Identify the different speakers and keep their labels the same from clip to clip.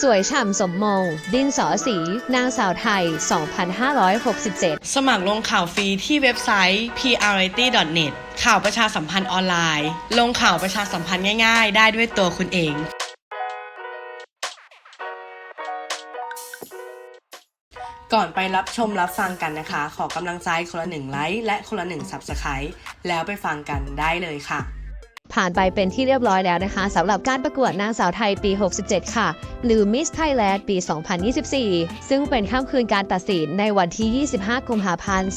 Speaker 1: สวยฉ่ำสมมง ดินสอสี นางสาวไทย 2567
Speaker 2: สมัครลงข่าวฟรีที่เว็บไซต์ priority. net ข่าวประชาสัมพันธ์ออนไลน์ ลงข่าวประชาสัมพันธ์ง่ายๆ ได้ด้วยตัวคุณเองก่อนไปรับชมรับฟังกันนะคะ ขอกำลังใจคนละหนึ่งไลค์และคนละหนึ่ง Subscribe แล้วไปฟังกันได้เลยค่ะ
Speaker 1: ผ่านไปเป็นที่เรียบร้อยแล้วนะคะสำหรับการประกวดนางสาวไทยปี 67 ค่ะ หรือ Miss Thailand ปี 2024 ซึ่งเป็นค่ำคืนการตัดสินในวันที่ 25 กุมภาพันธ์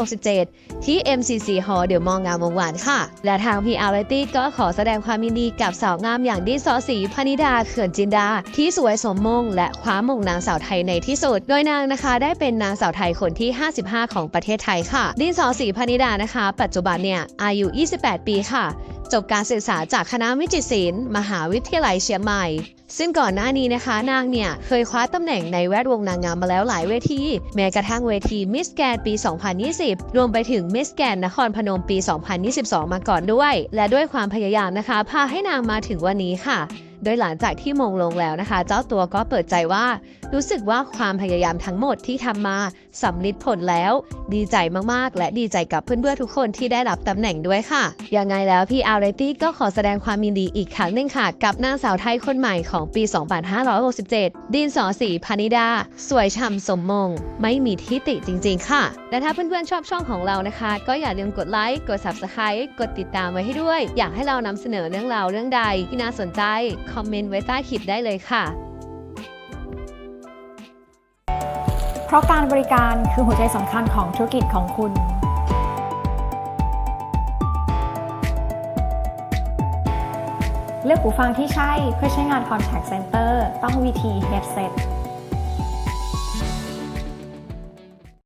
Speaker 1: 2567 ที่ MCC Hall เดี๋ยวมองงามวงวานค่ะ และทาง PR r i t y ก็ขอแสดงความยินดีกับสาวงามอย่างดินสอสีพนิดาเขื่อนจินดา ที่สวยสมมง และคว้ามงนางสาวไทยในที่สุด โดยนางนะคะ ได้เป็นนางสาวไทยคนที่ 55 ของประเทศไทยค่ะ ดินสอสีพนิดานะคะ ปัจจุบันเนี่ยอายุ 28 ปีค่ะจบการศึกษาจากคณะวิจิตรศิลป์มหาวิทยาลัยเชียงใหม่ ซึ่งก่อนหน้านี้นะคะ นางเนี่ย เคยคว้าตำแหน่งในแวดวงนางงามมาแล้วหลายเวที แม้กระทั่งเวทีมิสแกนปี 2020 รวมไปถึงมิสแกนนครพนมปี 2022 มาก่อนด้วย และด้วยความพยายามนะคะ พาให้นางมาถึงวันนี้ค่ะ โดยหลังจากที่มงลงแล้วนะคะ เจ้าตัวก็เปิดใจว่า รู้สึกว่าความพยายามทั้งหมดที่ทำมาสำลิดผลแล้ว ดีใจมากๆ และดีใจกับเพื่อนๆทุกคนที่ได้รับตำแหน่งด้วยค่ะ ยังไงแล้วพี่อาร์เรตี้ก็ขอแสดงความยินดีอีกครั้งหนึ่งค่ะ กับนางสาวไทยคนใหม่ของปี 2567 ดินสอสีพานิดา สวยฉ่ำสมมง ไม่มีที่ติจริง ๆ ค่ะ และถ้าเพื่อนๆชอบช่องของเรานะคะ ก็อย่าลืมกดไลค์ กด Subscribe กดติดตามไว้ให้ด้วย อยากให้เรานำเสนอเรื่องราวเรื่องใดที่น่าสนใจคอมเมนต์ไว้ใต้คลิปได้เลยค่ะ
Speaker 3: เพราะการบริการคือหัวใจสำคัญของธุรกิจของคุณเลือกหูฟังที่ใช่เพื่อใช้งาน Contact Center ต้อง VT Headset